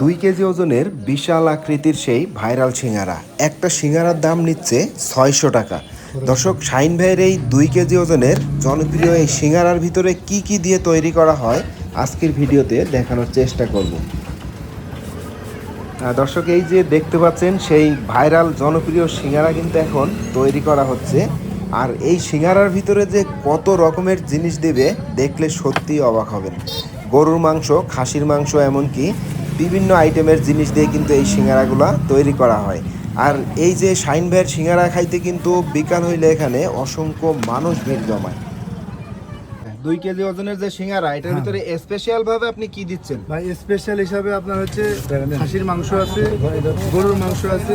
দুই কেজি ওজনের বিশাল আকৃতির সেই ভাইরাল সিঙ্গারা। একটা সিঙ্গারার দাম নিচ্ছে ছয়শো টাকা। দর্শক, শাইন ভাইয়ের এই দুই কেজি ওজনের জনপ্রিয় এই সিঙ্গারার ভিতরে কি কি দিয়ে তৈরি করা হয়, আজকের ভিডিওতে দেখানোর চেষ্টা করব। দর্শক, এই যে দেখতে পাচ্ছেন, সেই ভাইরাল জনপ্রিয় সিঙ্গারা কিন্তু এখন তৈরি করা হচ্ছে। আর এই সিঙ্গারার ভিতরে যে কত রকমের জিনিস দেবে, দেখলে সত্যি অবাক হবেন। গরুর মাংস, খাসির মাংস, এমনকি বিভিন্ন আইটেমের জিনিস দিয়ে কিন্তু এই সিঙ্গারাগুলা তৈরি করা হয়। আর এই যে শাইন ভাইয়ের সিঙ্গারা খাইতে কিন্তু বিকাল হইলে এখানে অসংখ্য মানুষ ভিড় জমায়। দুই কেজি ওজনের যে সিঙ্গারা এটার ভিতরে স্পেশাল ভাবে আপনি কি দিচ্ছেন? ভাই স্পেশাল হিসাবে আপনার হচ্ছে খাসির মাংস আছে গরুর মাংস আছে।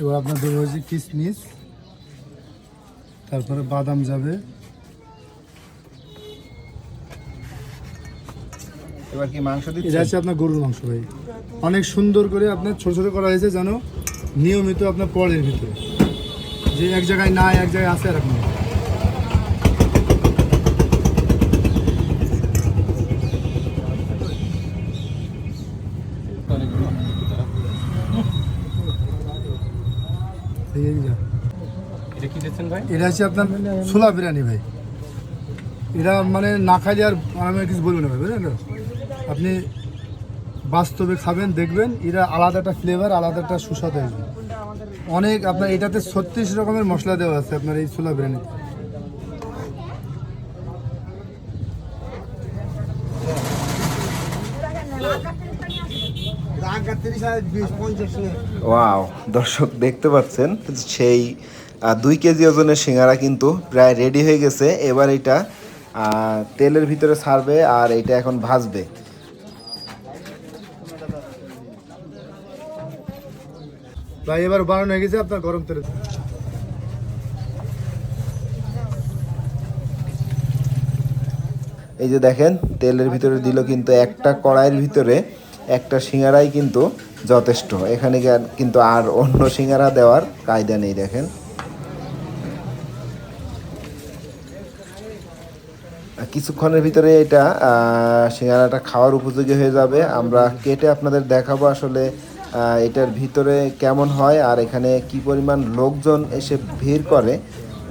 এবার আপনার দেবো হচ্ছে কিশমিশ তারপরে বাদাম যাবে। এবার কি মাংস এটা দিচ্ছেন আপনার গরুর মাংস ভাই। অনেক সুন্দর করে আপনার ছোট ছোট করা হয়েছে যেন নিয়মিত আপনার পরের ভিতরে। যে এক জায়গায় না এক জায়গায় আছে এরকম। না। এটা হচ্ছে আপনার ছোলা বিরিয়ানি ভাই। এটা মানে না খাইলে আর আমি কিছু বলব না ভাই, বুঝলেন? আপনি বাস্তবে খাবেন, দেখবেন, এটা আলাদা একটা ফ্লেভার আলাদা একটা সুস্বাদ অনেক আপনার এটাতে ছত্রিশ রকমের মশলা দেওয়া আছে আপনার এই ছোলা বিরিয়ানিতে। ওয়াও দর্শক দেখতে পাচ্ছেন সেই দুই কেজি ওজনের সিঙ্গারা কিন্তু প্রায় রেডি হয়ে গেছে। এবার এটা তেলের ভিতরে ছাড়বে আর এটা এখন ভাজবে। ভাই এবার বানানো হয়ে গেছে আপনার গরম তেলে এই যে দেখেন তেলের ভিতরে দিল কিন্তু একটা কড়াইয়ের ভিতরে একটা সিঙ্গারাই কিন্তু যথেষ্ট। এখানে কিন্তু আর অন্য সিঙ্গারা দেওয়ার কায়দা নেই দেখেন। কিছুক্ষণের ভিতরে এটা সিঙ্গারাটা খাওয়ার উপযোগী হয়ে যাবে। আমরা কেটে আপনাদের দেখাবো আসলে এটার ভিতরে কেমন হয় আর এখানে কি পরিমাণ লোকজন এসে ভিড় করে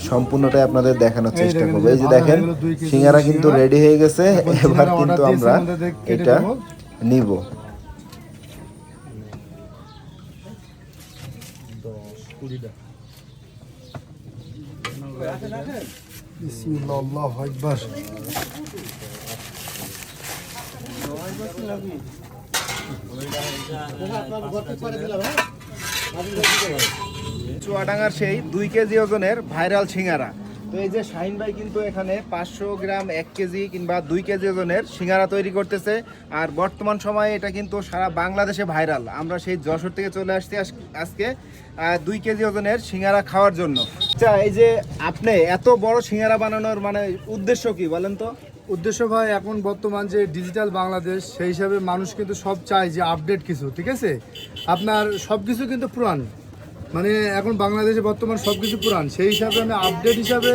সম্পূর্ণটাই আপনাদের দেখানোর চেষ্টা করব। এই যে দেখেন সিঙ্গারা কিন্তু রেডি হয়ে গেছে। এবার কিন্তু আমরা এটা। নিব। বিসমিল্লাহ চুয়াডাঙ্গার সেই দুই কেজি ওজনের ভাইরাল সিঙ্গারা। তো এই যে শাহিন ভাই কিন্তু এখানে পাঁচশো গ্রাম এক কেজি কিংবা দুই কেজি ওজনের সিঙ্গারা তৈরি করতেছে। আর বর্তমান সময়ে এটা কিন্তু সারা বাংলাদেশে ভাইরাল। আমরা সেই যশোর থেকে চলে আসছি আজ- আজকে দুই কেজি ওজনের সিঙ্গারা খাওয়ার জন্য। আচ্ছা এই যে আপনি এত বড় সিঙ্গারা বানানোর মানে উদ্দেশ্য কি বলেন তো? উদ্দেশ্য ভাই, এখন বর্তমান যে ডিজিটাল বাংলাদেশ, সেই হিসাবে মানুষ কিন্তু সব চায় যে আপডেট কিছু, ঠিক আছে? আপনার সব কিছু কিন্তু পুরান। মানে এখন বাংলাদেশে বর্তমান সব কিছু পুরান। সেই হিসাবে আমি আপডেট হিসাবে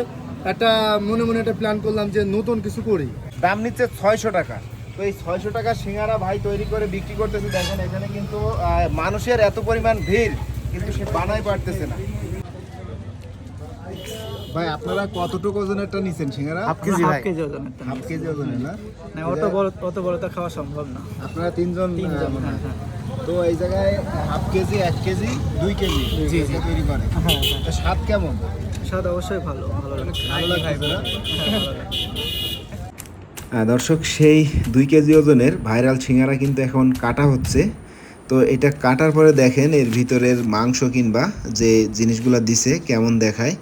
একটা মনে মনে একটা প্ল্যান করলাম যে নতুন কিছু করি। দাম নিচ্ছে ছয়শো টাকা। তো এই ছয়শো টাকা সিঙ্গারা ভাই তৈরি করে বিক্রি করতেছে দেখেন এখানে কিন্তু মানুষের এত পরিমাণ ভিড় কিন্তু সে বানাই পারতেছে না। ভাই আপনারা কতটুকু ওজনেরটা নিছেন সিঙ্গারা? হাফ কেজি হাফ কেজি ওজনেরটা হাফ কেজি ওজনের না? না অত বড় অত বড়টা খাওয়া সম্ভব না। আপনারা তিনজন তিনজন হ্যাঁ হ্যাঁ। তো এই জায়গায় হাফ কেজি এক কেজি দুই কেজি জি, জি। তৈরি করে। হ্যাঁ হ্যাঁ। তো স্বাদ কেমন? স্বাদ অবশ্যই ভালো ভালো না হ্যাঁ। দর্শক সেই দুই কেজি ওজনের ভাইরাল সিঙ্গারা কিন্তু এখন কাটা হচ্ছে। তো এটা কাটার পরে দেখেন এর ভিতরের মাংস কিংবা যে জিনিসগুলো দিছে কেমন দেখায়।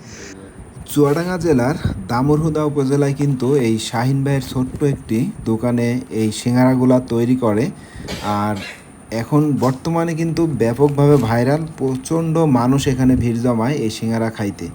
চুয়াডাঙ্গা জেলার দামরহুদা উপজেলায় কিন্তু এই শাহিন ভাইয়ের ছোট্ট একটি দোকানে এই সিঙ্গারাগুলা তৈরি করে। আর এখন বর্তমানে কিন্তু ব্যাপকভাবে ভাইরাল প্রচণ্ড মানুষ এখানে ভিড় জমায় এই সিঙ্গারা খাইতে।